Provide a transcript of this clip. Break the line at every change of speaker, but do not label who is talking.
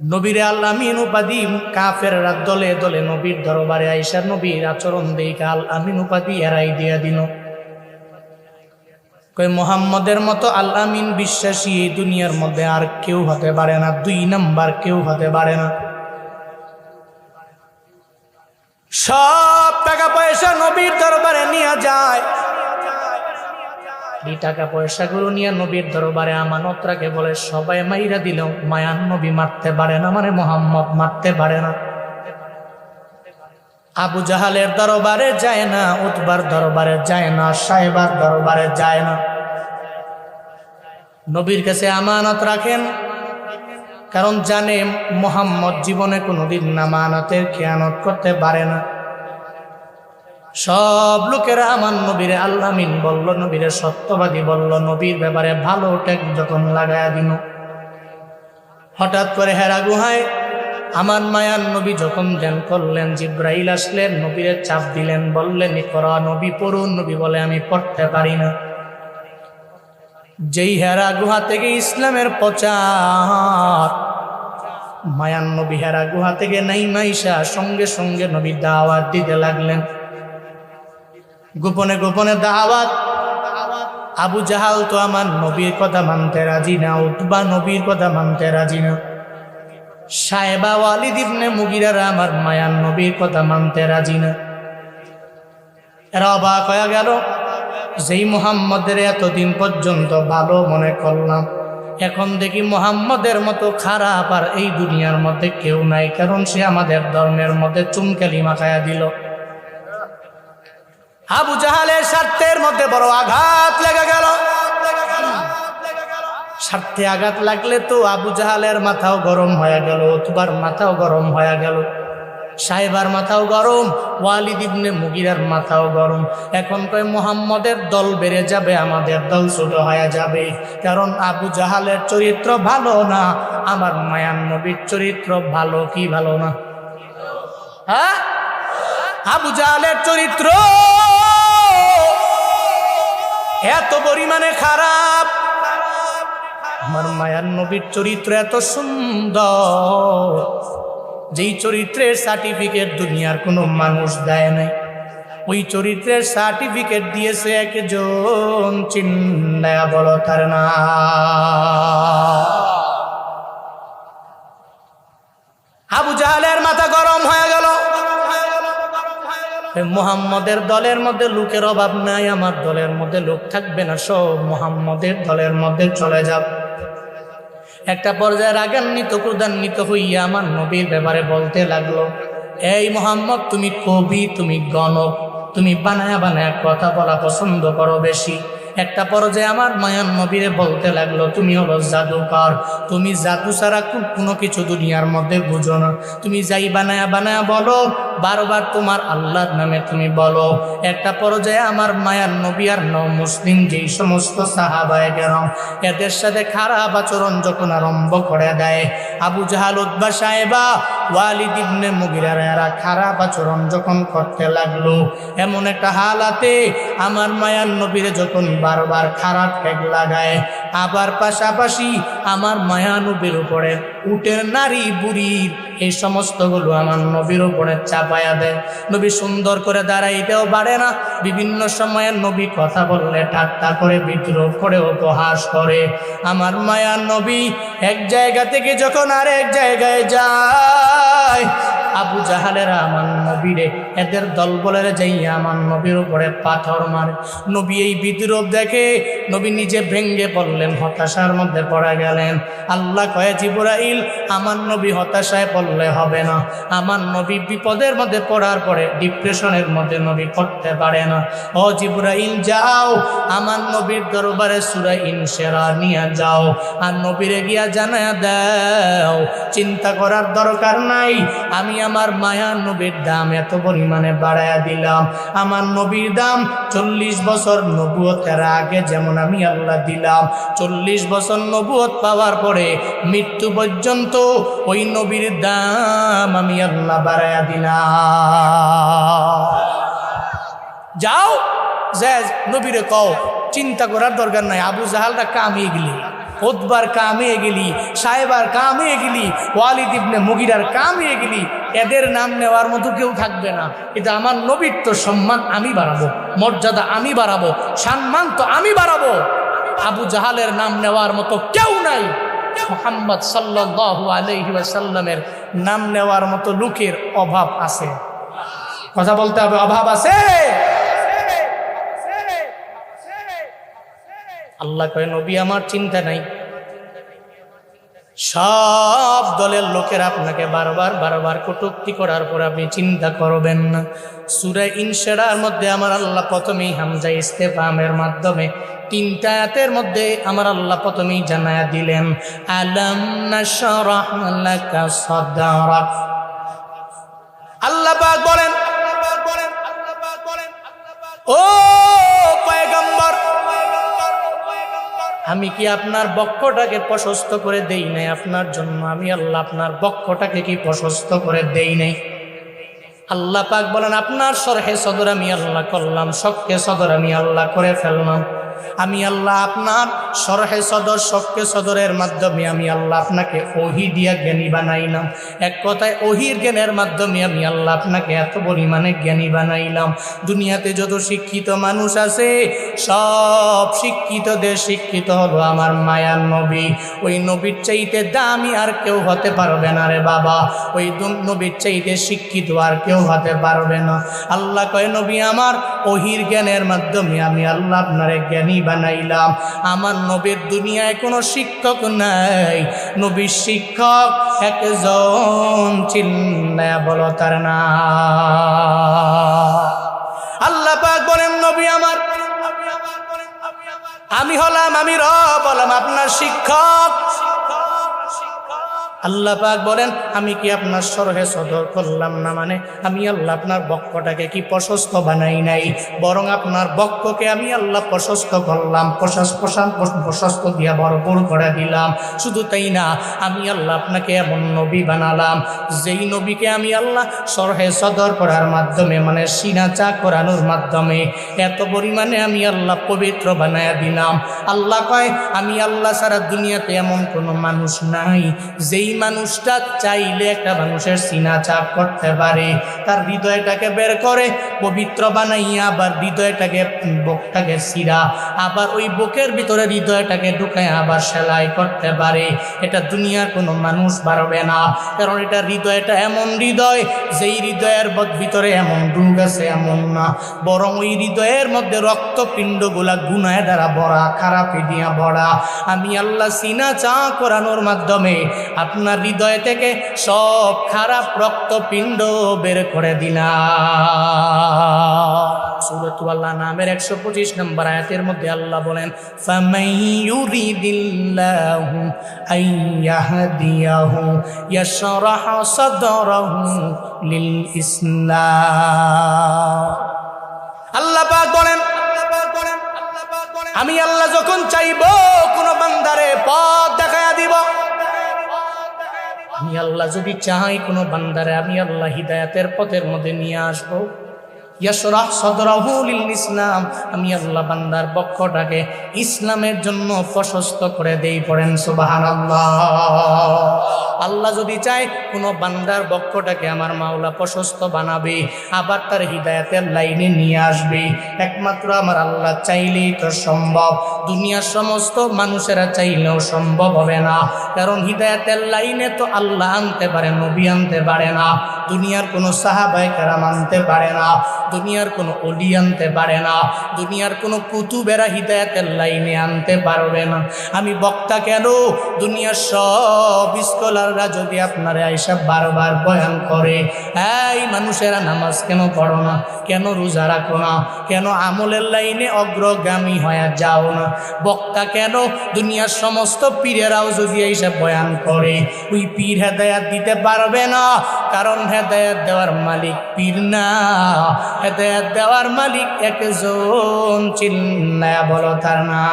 নবীরে আল্লাহ আমিন উপাধি কাফের দলে দলে নবীর দরবারে আইসার নবীর আচরণ দেইকা আল আমিন উপাধি এরাই দিয়া দিল। কই মোহাম্মদের মতো আল আমিন বিশ্বাসী এই দুনিয়ার মধ্যে আর কেউ হতে পারে না, দুই নাম্বার কেউ হতে পারে না। সব টাকা পয়সা নবীর দরবারে নিয়ে যায়। এই টাকা পয়সাগুলো নিয়ে নবীর দরবারে আমানত রাখে বলে সবাই মাইরা দিলেও মায়ান নবী মারতে পারে না মানে মোহাম্মদ মারতে পারে না। আবু জাহালের দরবারে যায় না, উতবার দরবারে যায় না, সাহেবার দরবারে যায় না। নবীর কাছে আমানত রাখেন, কারণ জানে মোহাম্মদ জীবনে কোনোদিন নামানতের খেয়ানত করতে পারে না। সব লোকেরা আমার নবীরে আল্লামিন বলল, নবীরে সত্যবাদী বলল, নবীর ব্যাপারে ভালো টেক যখন লাগায়া দিন হঠাৎ করে হেরা গুহায় আমার মায়ার নবী যখন ধ্যান করলেন, জিব্রাইল আসলেন, নবীরে চাপ দিলেন, বললেন করা নবী পড়ুন, নবী বলে আমি পড়তে পারি না। যেই হেরা গুহা থেকে ইসলামের প্রচার মায়ান নবী হেরা গুহা থেকে নাই মাইশা সঙ্গে সঙ্গে নবী দাওয়াত দিতে লাগলেন। গোপনে গোপনে দাওয়াত। আবু জাহাল তো আমার নবীর কথা মানতে রাজি না, উতবা নবীর কথা মানতে রাজি না। সাহেবা ওয়ালিদ ইবনে মুগিরারা আমার মায়ান নবীর কথা মানতে রাজি না। এরা অবাক হয়ে গেল, যেই মোহাম্মদের এতদিন পর্যন্ত ভালো মনে করলাম। এখন দেখি মোহাম্মদের মতো খারাপ আর এই দুনিয়ার মধ্যে কেউ নাই, কারণ সে আমাদের ধর্মের মধ্যে চুমকালি মাখায়া দিল। আবু জাহালের স্বার্থের মধ্যে বড় আঘাত লেগে গেল। স্বার্থে আঘাত লাগলে তো আবু জাহালের মাথাও গরম হয়ে গেল অথবার মাথাও গরম হয়ে গেল। সাহেবার মাথাও গরম, ওয়ালিদ ইবনে মুগিরার মাথাও গরম। এখন কয়, মোহাম্মদের দল বেড়ে যাবে, আমাদের দল ছোট হয়ে যাবে। কারণ আবু জাহালের চরিত্র ভালো না, আমার মায়ান নবীর চরিত্র ভালো কি ভালো না? হ্যাঁ? আবু জাহালের চরিত্র এত পরিমাণে খারাপ। আমার মায়ার নবীর চরিত্র এত সুন্দর। যেই চরিত্রের সার্টিফিকেট দুনিয়ার কোনো মানুষ দেয় নাই, ওই চরিত্রের সার্টিফিকেট দিয়েছে একজন চিন্নায়া বড় তার না। আবু জাহালের মাথা গরম হয়ে মোহাম্মদের দলের মধ্যে লোকের অভাব নাই, আমার দলের মধ্যে লোক থাকবে না, সব মোহাম্মদের দলের মধ্যে চলে যাব একটা পর্যায়ে রাগান্বিত, ক্রোধান্বিত হইয়া আমার নবীর ব্যাপারে বলতে লাগল, এই মোহাম্মদ, তুমি কবি, তুমি গণক, তুমি বানায়া বানায় কথা বলা পছন্দ করো বেশি। একটা পর্যায়ে আমার মায়ান নবীরে বলতে লাগল, তুমি হলো জাদুকর। তুমি জাদু ছাড়া কোনো কিছু দুনিয়ার মধ্যে বুঝো না। তুমি যাই বানায়া বানায়া বলো, বারবার তোমার আল্লাহর নামে তুমি বলো। একটা পর্যায়ে আমার মায়ার নবী আর ন মুসলিম যেই সমস্ত সাহাবায় গেল এদের সাথে খারাপ আচরণ যখন আরম্ভ করে দেয়, আবু জাহাল উদ্বা সাহেবা, ওয়ালিদ ইবনে মুগিরার এরা খারাপ আচরণ যখন করতে লাগল। এমন একটা হালাতে আমার মায়ার নবীরে যখন বারবার খারাপ ঠেক লাগায়। আবার পাশাপাশি আমার মায়া নবীর উপরে, উটের নারী, বুড়ির, এই সমস্তগুলো আমার নবীর উপরে চাপায়া দেয়। নবী সুন্দর করে দাঁড়াইতেও পারে না। বিভিন্ন সময়ে নবী কথা বললে ঠাট্টা করে, বিদ্রোহ করে, উপহাস করে। আমার মায়ার নবী এক জায়গা থেকে যখন আর এক জায়গায় যায়, আবু জাহালেরা আমার নবীরে এদের দল বলে যাইয়া আমার নবীর উপরে পাথর মারে। নবী এই বিদ্রোহ দেখে নবী নিজে ভেঙ্গে পড়লেন, হতাশার মধ্যে পড়ে গেলেন। আল্লাহ কয়ে, জিবরাইল, আমার নবী হতাশায় পড়লে হবে না। আমার নবী বিপদের মধ্যে পড়ার পরে ডিপ্রেশনের মধ্যে নবী পড়তে পারে না। ও জিবরাইল, যাও, আমার নবীর দরবারে সুরা ইনসেরা নিয়ে যাও। আর নবীরে গিয়া জানা দাও, চিন্তা করার দরকার নাই। আমি আমার মায়া নবীর দাম এত পরিমাণে বাড়ায়া দিলাম। আমার নবীর দাম চল্লিশ বছর নবুয়তের আগে যেমন আমি আল্লাহ দিলাম। চল্লিশ বছর নবুয়ত পাওয়ার পরে মৃত্যু পর্যন্ত ওই নবীর দাম আমি আল্লাহ বাড়ায়া দিলাম। যাও, যে নবীরে কও, চিন্তা করার দরকার নাই। আবু জাহালটা কামিয়ে গেলি। ওদবার কামে গেলি, সাহেবার কামে গেলি, ওয়ালিদ ইবনে মুগিরার কামে গেলি, এদের নাম নেওয়ার মতো কেউ থাকবে না। এটা আমার নবীর তো সম্মান, আমি বাড়াবো। মর্যাদা, আমি বাড়াবো। সম্মান তো আমি বাড়াবো। আবু জাহালের নাম নেওয়ার মতো কেউ নাই। মোহাম্মদ সাল্লাল্লাহু আলাইহি ওয়াসাল্লামের নাম নেওয়ার মতো লোকের অভাব আছে। কথা বলতে হবে, অভাব আছে? আল্লাহ কয়, নবী, আমার চিন্তা নাই। সব দলের লোকের আপনাকে বারবার বারবার কটুক্তি করার পর আপনি চিন্তা করবেন না। সুরে ইনসেরার মধ্যে আমার আল্লাহ প্রথমেই হামজা ইস্তেফামের মাধ্যমে তিনটা আয়াতের মধ্যে আমার আল্লাহ প্রথমেই জানায়া দিলেন, আলম আল্লাহ বলেন। ও আমি কি আপনার বক্ষটাকে প্রশস্ত করে দেই নাই? আপনার জন্য আমি আল্লাহ আপনার বক্ষটাকে কি প্রশস্ত করে দেই নাই? আল্লাহ পাক বলেন, আপনার সরহে সদর আমি আল্লাহ করলাম শখকে সদর আমি আল্লাহ করে ফেললাম। আমি আল্লাহ আপনার সরহে সদর শখকে সদরের মাধ্যমে আমি আল্লাহ আপনাকে ওহি দিয়া জ্ঞানী বানাইলাম। এক কথায় ওহির জ্ঞানের মাধ্যমে আমি আল্লাহ আপনাকে এত পরিমাণে জ্ঞানী বানাইলাম। দুনিয়াতে যত শিক্ষিত মানুষ আছে, সব শিক্ষিতদের শিক্ষিত হলো আমার মায়ার নবী। ওই নবীর চাইতে দামি আর কেউ হতে পারবে না রে বাবা। ওই নবীর চাইতে শিক্ষিত আর কেউ হতে পারবে না। আল্লাহ কয়, নবী, আমার ওহির জ্ঞানের মাধ্যমে আমি আল্লাহ আপনারে জ্ঞানী বানাইলাম। আমার নবীর দুনিয়ায় কোনো শিক্ষক নাই। নবীর শিক্ষক একজন চিন্না বলো তার না। আল্লাহ পাক বলেন, নবী আমার, আমি হলাম, আমি রব, হলাম আপনার শিক্ষক। আল্লাহ পাক বলেন, আমি কি আপনার সরহে সদর করলাম না মানে? আমি আল্লাহ আপনার বক্ষটাকে কি প্রশস্ত বানাই নাই? বরং আপনার বক্ষকে আমি আল্লাহ প্রশস্ত করলাম প্রশস্ত প্রশস্ত দিয়া ভরপুর করে দিলাম। শুধু তাই না, আমি আল্লাহ আপনাকে এমন নবী বানালাম, যেই নবীকে আমি আল্লাহ সরহে সদর করার মাধ্যমে মানে সিনা চা করানোর মাধ্যমে এত পরিমাণে আমি আল্লাহ পবিত্র বানায়া দিলাম। আল্লাহ কয়, আমি আল্লাহ সারা দুনিয়াতে এমন কোনো মানুষ নাই, যেই মানুষটা চাইলে একটা মানুষের সিনা চাপ করতে পারে। তার হৃদয়টাকে বের করে, পবিত্র বানাইয়া আবার হৃদয়টাকে বুকটাকে সিরা, আবার ওই বুকের ভিতরে হৃদয়টাকে ঢুকায় আবার সেলাই করতে পারে। এটা দুনিয়ার কোনো মানুষ পারবে না, কারণ এটা হৃদয়টা এমন হৃদয়, যেই হৃদয়ের ভিতরে এমন রোগ আছে, এমন না। বরং ওই হৃদয়ের মধ্যে রক্তপিণ্ডগুলা গুনায় দ্বারা ভরা, খারাপে দিয়া ভরা। আমি আল্লাহ সিনা চা করানোর মাধ্যমে আপনার হৃদয় থেকে সব খারাপ রক্তপিণ্ড বের করে দিলাম। সুরত নামের একশো পঁচিশ নম্বর আয়াতের মধ্যে আল্লাহ বলেন আল্লাহ পাক বলেন, আমি আল্লাহ যখন চাইব, কোন বান্দারে পথ দেখায়া দিব। আমি আল্লাহ যদি চাই কোনো বান্দারে আমি আল্লাহ হিদায়াতের পথের মধ্যে নিয়ে আসব। ইয়াসরাহ সদরাহু লিল ইসলাম। আমি আল্লাহ বান্দার পক্ষটাকে ইসলামের জন্য প্রশস্ত করে দেই, পড়েন সুবহানাল্লাহ। আল্লাহ যদি চায়, কোনো বান্দার বক্ষটাকে আমার মাওলা প্রশস্ত বানাবে, আবার তার হৃদায়তের লাইনে নিয়ে আসবে। একমাত্র আমার আল্লাহ চাইলেই তো সম্ভব। দুনিয়ার সমস্ত মানুষেরা চাইলেও সম্ভব হবে না। কারণ হৃদায়তের লাইনে তো আল্লাহ আনতে পারে, নবী আনতে পারে না। দুনিয়ার কোনো সাহাবাই কারাম আনতে পারে না, দুনিয়ার কোনো অলি আনতে পারে না, দুনিয়ার কোনো কুতুবেরা হৃদায়তের লাইনে আনতে পারবে না। আমি বক্তা কেন? দুনিয়ার সব স্কলাররা যদি আপনারা এইসব বারবার বয়ান করে, এই মানুষেরা নামাজ কেন পড়ো না? কেন রোজা রাখো না? কেন আমলের লাইনে অগ্রগামী হয়ে যাও না? বক্তা কেন? দুনিয়ার সমস্ত পীরেরাও যদি এইসব বয়ান করে, ওই পীর হেদায়াত দিতে পারবে না। কারণ হেদায়াত দেওয়ার মালিক পীর না। হেদায়াত দেওয়ার মালিক একজন চিল্লায়া বলো তার না।